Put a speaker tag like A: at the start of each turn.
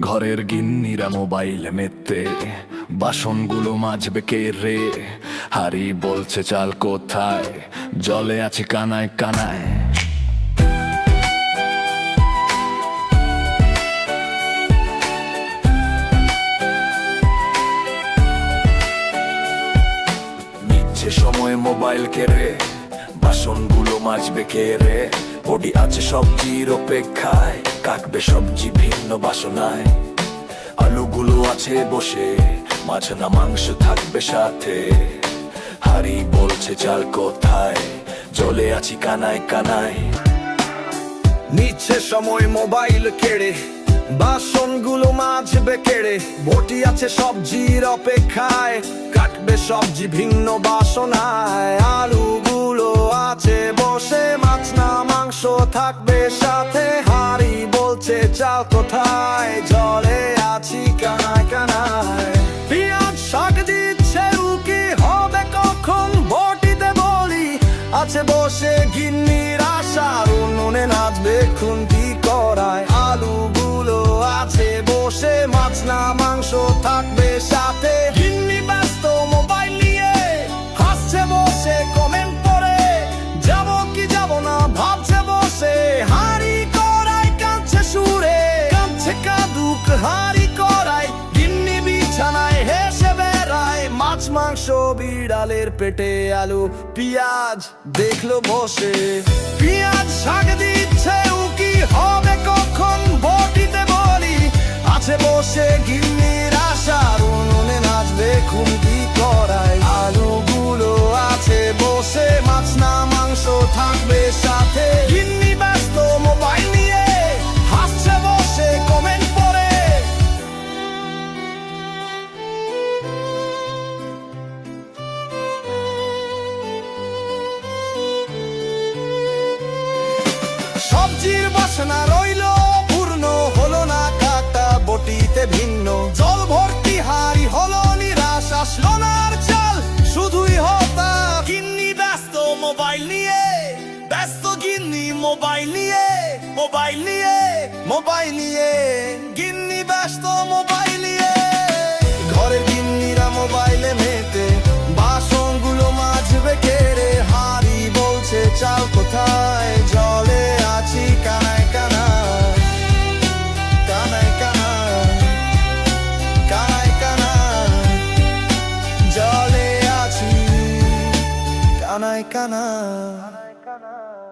A: ঘরের গিন্নিরা মোবাইল মেতে বাসনগুলো মাজবে কে রে? হারি বলছে, চাল কোথায়? জলে আছে কানায় কানায়। সময় মোবাইল কেড়ে বাসনগুলো মাজবে কে রে? বডি আছে সবজির অপেক্ষায়, কাটবে সবজি ভিন্ন বাসনায়। আলুগুলো আছে বসে মাছ না মাংস থাকবে সাথে। হারি বলছে, চাল কোথায়? চলে আছি কানায় কানায়।
B: নিচ্ছে সময় মোবাইল কেড়ে, বাসনগুলো মাজবে কেড়ে। বটি আছে সবজির অপেক্ষায়, কাটবে সবজি ভিন্ন বাসনায়। আলুগুলো আছে বসে মাছ না মাংস থাকবে সাথে হারি বলছে চাও কোথায়? জলে আছি কানায় কানায়। পিয়াজ শাক দিচ্ছে উকি হবে কখন? বটিতে বলি, আছে বসে গিন্নির আশা উনুনে নাচবে খুন্তি। মাংস, বিড়ালের পেটে আলু, পিয়াজ দেখল বসে পিয়াজ শাক দিচ্ছে উকি হবে কখন? বটিতে বলি, আছে বসে গিন্নির সবজির বাসনা রইল, পূর্ণ হলো না কাটা, বটিতে ভিন্ন। জল ভর্তি হারি হলো, নিরাশ আসলো চাল। শুধুই হতা, গিন্নি ব্যস্ত মোবাইল নিয়ে, ব্যস্ত গিন্নি মোবাইল নিয়ে মোবাইল নিয়ে মোবাইল নিয়ে, গিন্নি কানায় কানায়